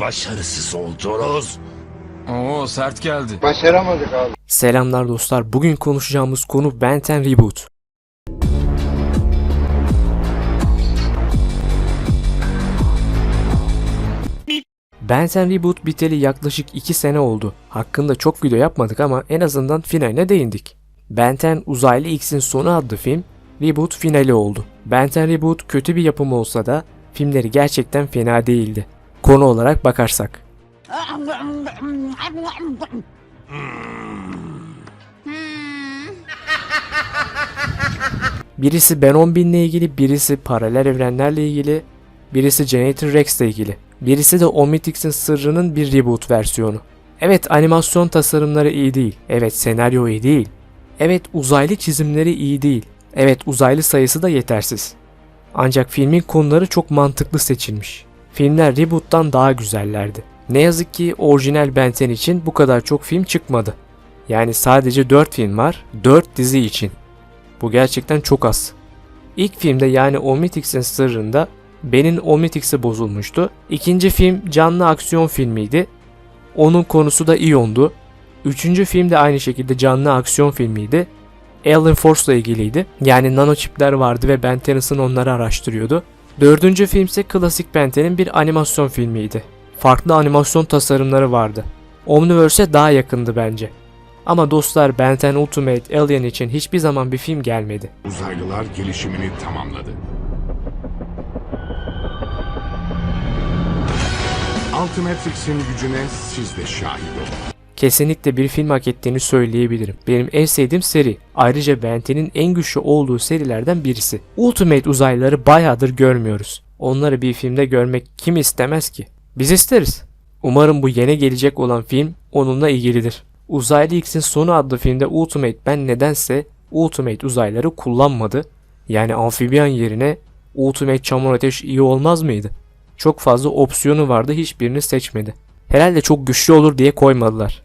başarısız oldunuz. Oo sert geldi. Başaramadık abi. Selamlar dostlar. Bugün konuşacağımız konu Ben 10 Reboot. Ben 10 Reboot biteli yaklaşık 2 sene oldu. Hakkında çok video yapmadık ama en azından finaline değindik. Ben 10 Uzaylı X'in Sonu adlı film Reboot finali oldu. Ben 10 Reboot kötü bir yapım olsa da filmleri gerçekten fena değildi. Konu olarak bakarsak. Birisi Ben 10.000 ile ilgili, birisi paralel evrenlerle ilgili, birisi Generator Rex ile ilgili. Birisi de Omnitrix'in sırrının bir reboot versiyonu. Evet animasyon tasarımları iyi değil. Evet senaryo iyi değil. Evet uzaylı çizimleri iyi değil. Evet uzaylı sayısı da yetersiz. Ancak filmin konuları çok mantıklı seçilmiş. Filmler reboot'tan daha güzellerdi. Ne yazık ki orijinal Ben 10 için bu kadar çok film çıkmadı. Yani sadece 4 film var, 4 dizi için. Bu gerçekten çok az. İlk filmde yani Omnitrix'in sırrında Ben'in Omnitrix'i bozulmuştu. İkinci film canlı aksiyon filmiydi. Onun konusu da Ion'du. Üçüncü film de aynı şekilde canlı aksiyon filmiydi. Alien Force ile ilgiliydi. Yani nanoçipler vardı ve Ben Tennyson onları araştırıyordu. Dördüncü film ise klasik Ben 10'in bir animasyon filmiydi. Farklı animasyon tasarımları vardı. Omniverse'e daha yakındı bence. Ama dostlar Ben 10 Ultimate Alien için hiçbir zaman bir film gelmedi. Uzaylılar gelişimini tamamladı. Ultimatrix'in gücüne siz de şahit olun. Kesinlikle bir film hak ettiğini söyleyebilirim. Benim en sevdiğim seri. Ayrıca Ben 10'in en güçlü olduğu serilerden birisi. Ultimate uzaylıları bayağıdır görmüyoruz. Onları bir filmde görmek kim istemez ki? Biz isteriz. Umarım bu yeni gelecek olan film onunla ilgilidir. Uzaylı X'in sonu adlı filmde Ultimate Ben nedense Ultimate uzaylıları kullanmadı. Yani amfibiyan yerine Ultimate çamur ateş iyi olmaz mıydı? Çok fazla opsiyonu vardı hiçbirini seçmedi. Herhalde çok güçlü olur diye koymadılar.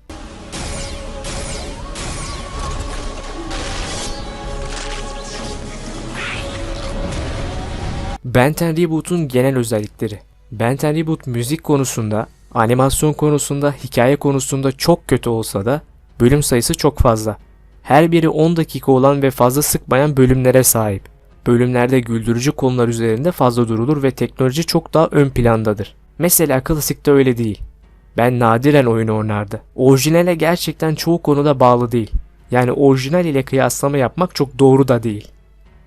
Ben 10 Reboot'un genel özellikleri. Ben 10 Reboot müzik konusunda, animasyon konusunda, hikaye konusunda çok kötü olsa da bölüm sayısı çok fazla. Her biri 10 dakika olan ve fazla sıkmayan bölümlere sahip. Bölümlerde güldürücü konular üzerinde fazla durulur ve teknoloji çok daha ön plandadır. Mesela klasikte öyle değil. Ben nadiren oyun oynardı. Orijinale gerçekten çoğu konuda bağlı değil. Yani orijinal ile kıyaslama yapmak çok doğru da değil.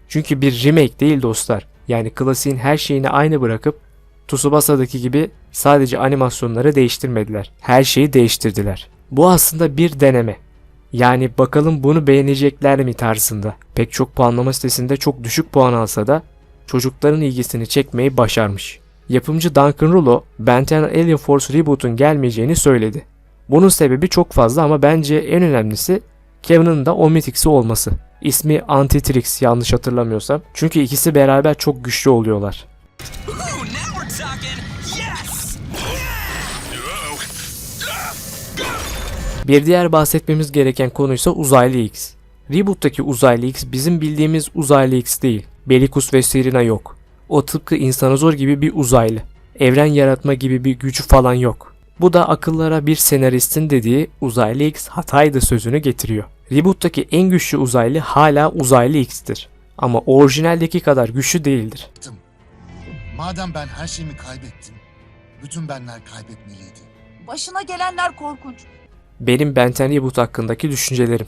Çünkü bir remake değil dostlar. Yani klasiğin her şeyini aynı bırakıp Tsubasa'daki gibi sadece animasyonları değiştirmediler. Her şeyi değiştirdiler. Bu aslında bir deneme. Yani bakalım bunu beğenecekler mi tarzında. Pek çok puanlama sitesinde çok düşük puan alsa da çocukların ilgisini çekmeyi başarmış. Yapımcı Duncan Rulo, Ben 10 Alien Force Reboot'un gelmeyeceğini söyledi. Bunun sebebi çok fazla ama bence en önemlisi Kevin'ın da Omnitrix'i olması. İsmi Antitrix yanlış hatırlamıyorsam. Çünkü ikisi beraber çok güçlü oluyorlar. Bir diğer bahsetmemiz gereken konu ise Uzaylı X. Reboot'taki Uzaylı X bizim bildiğimiz Uzaylı X değil. Belikus ve Serena yok. O tıpkı insanozor gibi bir uzaylı. Evren yaratma gibi bir gücü falan yok. Bu da akıllara bir senaristin dediği uzaylı X hataydı sözünü getiriyor. Reboot'taki en güçlü uzaylı hala uzaylı X'tir. Ama orijinaldeki kadar güçlü değildir. Madem ben her şeyimi kaybettim, bütün benler kaybetmeliydi. Başına gelenler korkunç. Benim Ben 10 Reboot hakkındaki düşüncelerim.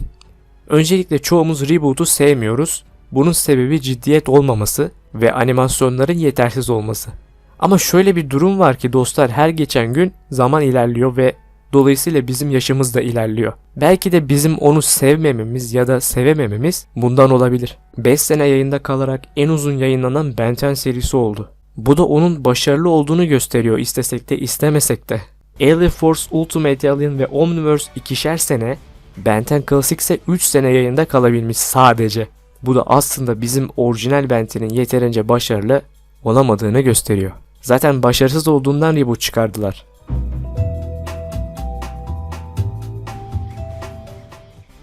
Öncelikle çoğumuz Reboot'u sevmiyoruz. Bunun sebebi ciddiyet olmaması ve animasyonların yetersiz olması. Ama şöyle bir durum var ki dostlar her geçen gün zaman ilerliyor ve dolayısıyla bizim yaşımız da ilerliyor. Belki de bizim onu sevmememiz ya da sevemememiz bundan olabilir. 5 sene yayında kalarak en uzun yayınlanan Ben 10 serisi oldu. Bu da onun başarılı olduğunu gösteriyor istesek de istemesek de. Alien Force Ultimate Alien ve Omniverse ikişer sene, Ben 10 Classic ise 3 sene yayında kalabilmiş sadece. Bu da aslında bizim orijinal Ben 10'in yeterince başarılı olamadığını gösteriyor. Zaten başarısız olduğundan reboot çıkardılar.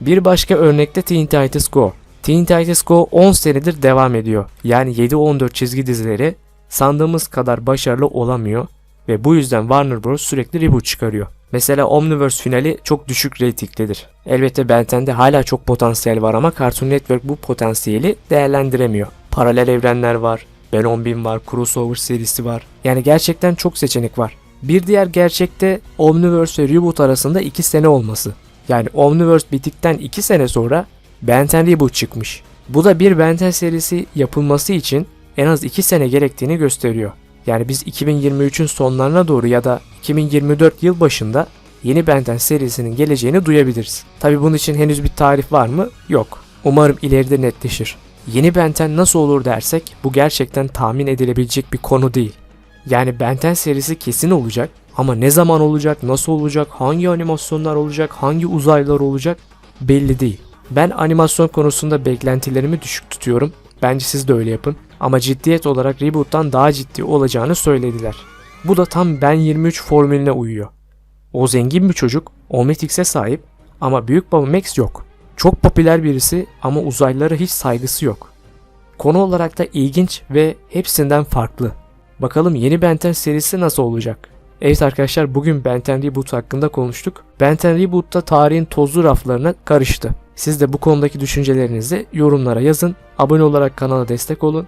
Bir başka örnekte Teen Titans Go. Teen Titans Go 10 senedir devam ediyor. Yani 7-14 çizgi dizileri sandığımız kadar başarılı olamıyor ve bu yüzden Warner Bros. sürekli reboot çıkarıyor. Mesela Omniverse finali çok düşük reytingdedir. Elbette Ben 10'de hala çok potansiyel var ama Cartoon Network bu potansiyeli değerlendiremiyor. Paralel evrenler var, Ben 10.000 var, Crossover serisi var. Yani gerçekten çok seçenek var. Bir diğer gerçek de Omniverse ve Reboot arasında 2 sene olması. Yani Omniverse bittikten 2 sene sonra Ben 10 Reboot çıkmış. Bu da bir Ben 10 serisi yapılması için en az 2 sene gerektiğini gösteriyor. Yani biz 2023'ün sonlarına doğru ya da 2024 yıl başında yeni Ben 10 serisinin geleceğini duyabiliriz. Tabi bunun için henüz bir tarih var mı? Yok. Umarım ileride netleşir. Yeni Ben 10 nasıl olur dersek bu gerçekten tahmin edilebilecek bir konu değil. Yani Ben 10 serisi kesin olacak ama ne zaman olacak, nasıl olacak, hangi animasyonlar olacak, hangi uzaylılar olacak belli değil. Ben animasyon konusunda beklentilerimi düşük tutuyorum. Bence siz de öyle yapın. Ama ciddiyet olarak reboot'tan daha ciddi olacağını söylediler. Bu da tam Ben 23 formülüne uyuyor. O zengin bir çocuk, Omnitrix'e sahip ama büyük baba Max yok. Çok popüler birisi ama uzaylılara hiç saygısı yok. Konu olarak da ilginç ve hepsinden farklı. Bakalım yeni Ben 10 serisi nasıl olacak? Evet arkadaşlar bugün Ben 10 Reboot hakkında konuştuk. Ben 10 Reboot da tarihin tozlu raflarına karıştı. Siz de bu konudaki düşüncelerinizi yorumlara yazın. Abone olarak kanala destek olun.